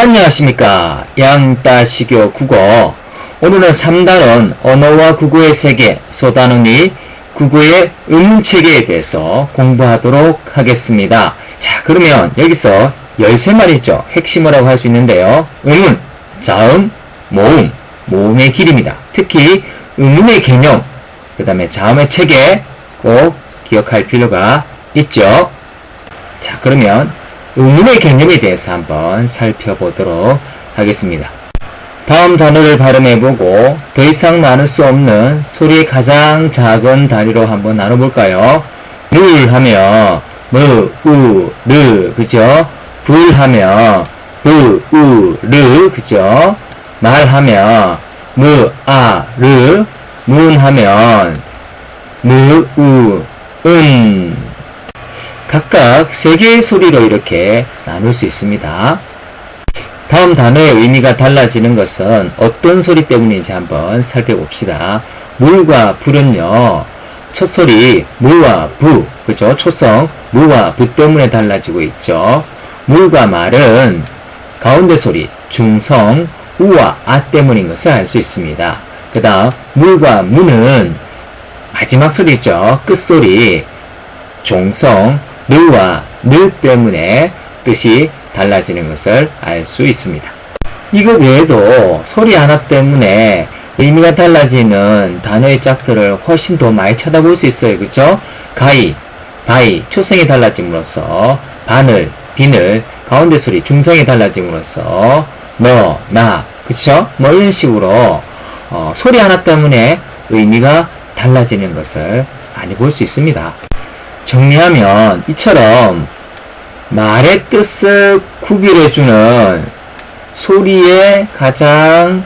안녕하십니까. 양따시교 국어. 오늘은 3단원 언어와 국어의 세계 소단원이 국어의 음체계에 대해서 공부하도록 하겠습니다. 자, 그러면 여기서 13마리 있죠. 핵심어라고 할 수 있는데요. 음은, 자음, 모음, 모음의 길입니다. 특히 음운의 개념, 그 다음에 자음의 체계 꼭 기억할 필요가 있죠. 자, 그러면 의문의 개념에 대해서 한번 살펴보도록 하겠습니다. 다음 단어를 발음해보고 더 이상 나눌 수 없는 소리의 가장 작은 단위로 한번 나눠볼까요? 물 하면 무, 우, 르, 그죠? 불 하면 부, 우, 르, 그죠? 말 하면 무, 아, 르, 문 하면 무, 우, 은, 각각 세 개의 소리로 이렇게 나눌 수 있습니다. 다음 단어의 의미가 달라지는 것은 어떤 소리 때문인지 한번 살펴봅시다. 물과 불은요, 첫 소리 무와 부, 그죠? 초성 무와 부 때문에 달라지고 있죠. 물과 말은 가운데 소리 중성 우와 아 때문인 것을 알 수 있습니다. 그 다음 물과 무는 마지막 소리죠. 끝소리 종성 느와 느 때문에 뜻이 달라지는 것을 알 수 있습니다. 이거 외에도 소리 하나 때문에 의미가 달라지는 단어의 짝들을 훨씬 더 많이 찾아볼 수 있어요. 그죠? 가이, 바이, 초성이 달라짐으로써 바늘, 비늘, 가운데 소리, 중성이 달라짐으로써 너, 나, 그쵸? 뭐 이런 식으로 어, 소리 하나 때문에 의미가 달라지는 것을 많이 볼 수 있습니다. 정리하면 이처럼 말의 뜻을 구별해주는 소리의 가장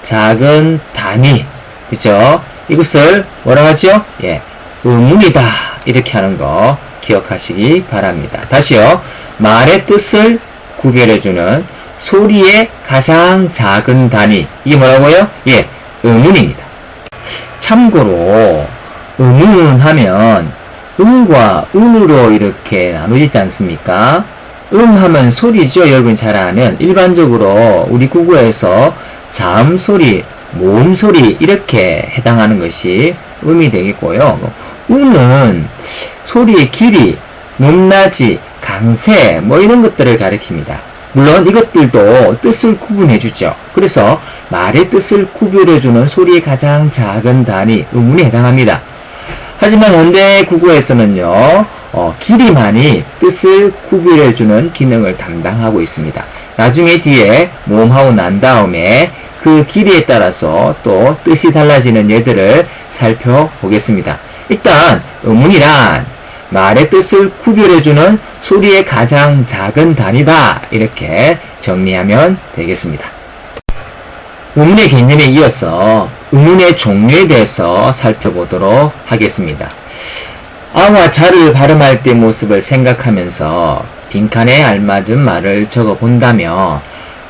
작은 단위, 그죠? 이것을 뭐라 하죠? 예, 의문이다. 이렇게 하는 거 기억하시기 바랍니다. 다시요. 말의 뜻을 구별해주는 소리의 가장 작은 단위. 이게 뭐라고요? 예, 의문입니다. 참고로, 의문 하면 음과 운으로 이렇게 나누지 않습니까? 음 하면 소리죠. 여러분 잘 아는 일반적으로 우리 국어에서 자음 소리, 모음 소리 이렇게 해당하는 것이 음이 되겠고요. 우는 소리의 길이, 높낮이, 강세 뭐 이런 것들을 가리킵니다. 물론 이것들도 뜻을 구분해 주죠. 그래서 말의 뜻을 구별해 주는 소리의 가장 작은 단위 음운에 해당합니다. 하지만 현대 국어에서는요, 어, 길이만이 뜻을 구별해주는 기능을 담당하고 있습니다. 나중에 뒤에 모음하고 난 다음에 그 길이에 따라서 또 뜻이 달라지는 예들을 살펴보겠습니다. 일단 의문이란 말의 뜻을 구별해주는 소리의 가장 작은 단위다 이렇게 정리하면 되겠습니다. 의문의 개념에 이어서 의문의 종류에 대해서 살펴보도록 하겠습니다. 아와 자를 발음할 때 모습을 생각하면서 빈칸에 알맞은 말을 적어 본다면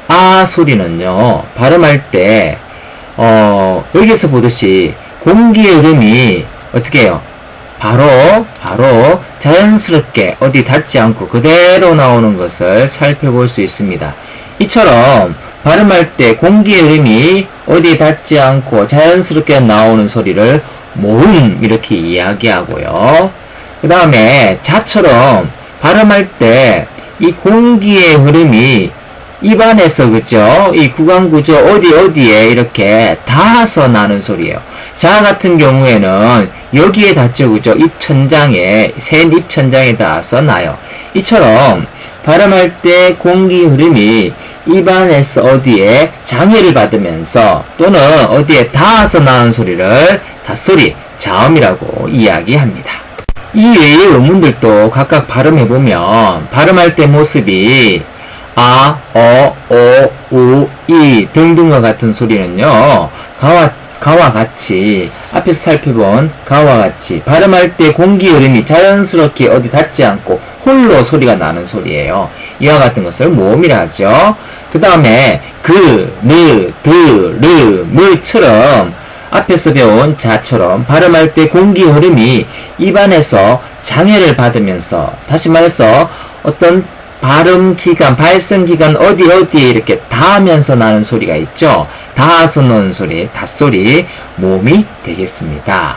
아 소리는요 발음할 때 어, 여기서 보듯이 공기의 흐름이 어떻게 해요? 바로 바로 자연스럽게 어디 닿지 않고 그대로 나오는 것을 살펴볼 수 있습니다. 이처럼 발음할 때 공기의 흐름이 어디 닿지 않고 자연스럽게 나오는 소리를 모음 이렇게 이야기하고요. 그 다음에 자처럼 발음할 때 이 공기의 흐름이 입안에서 그죠? 이 구강 구조 어디 어디에 이렇게 닿아서 나는 소리예요. 자 같은 경우에는 여기에 닿죠 그죠? 입천장에 센 입천장에 닿아서 나요. 이처럼 발음할 때 공기 흐름이 입안에서 어디에 장애를 받으면서 또는 어디에 닿아서 나는 소리를 닷소리, 자음이라고 이야기합니다. 이 외의 음문들도 각각 발음해보면 발음할 때 모습이 아, 어, 오, 우, 이 등등과 같은 소리는요. 가와, 가와 같이 앞에서 살펴본 가와 같이 발음할 때 공기 흐름이 자연스럽게 어디 닿지 않고 홀로 소리가 나는 소리예요. 이와 같은 것을 모음이라 하죠. 그 다음에 그, 느, 드, 르, 물처럼 앞에서 배운 자처럼 발음할 때 공기 흐름이 입안에서 장애를 받으면서 다시 말해서 어떤 발음 기간, 발성 기간 어디 어디에 이렇게 닿으면서 나는 소리가 있죠. 닿아서 나는 소리, 닷소리, 모음이 되겠습니다.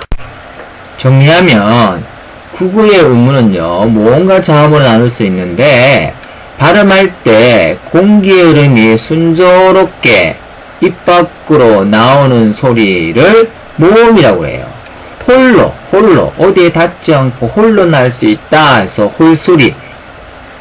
정리하면 국어의 의문은요, 모음과 자음으로 나눌 수 있는데 발음할 때 공기의 흐름이 순조롭게 입 밖으로 나오는 소리를 모음이라고 해요. 홀로, 홀로, 어디에 닿지 않고 홀로 날 수 있다 해서 홀소리,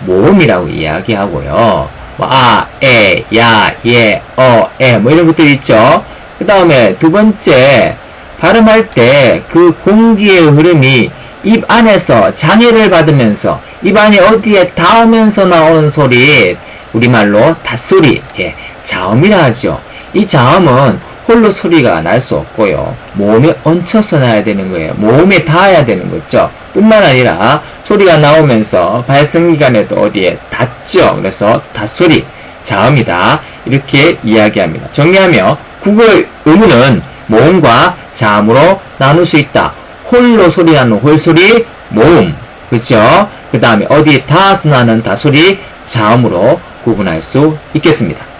모음이라고 이야기하고요. 뭐, 아, 에, 야, 예, 어, 에, 뭐 이런 것들 있죠. 그 다음에 두 번째, 발음할 때 그 공기의 흐름이 입 안에서 장애를 받으면서 입 안에 어디에 닿으면서 나오는 소리, 우리말로 닷소리, 예, 자음이라 하죠. 이 자음은 홀로 소리가 날 수 없고요. 모음에 얹혀서 나야 되는 거예요. 모음에 닿아야 되는 거죠. 뿐만 아니라 소리가 나오면서 발성기관에도 어디에 닿죠. 그래서 닷소리, 자음이다. 이렇게 이야기합니다. 정리하며 국어의 의문은 모음과 자음으로 나눌 수 있다. 홀로 소리 나는 홀소리, 모음. 그죠? 그 다음에 어디에 닿아서 나는 닷소리, 자음으로 구분할 수 있겠습니다.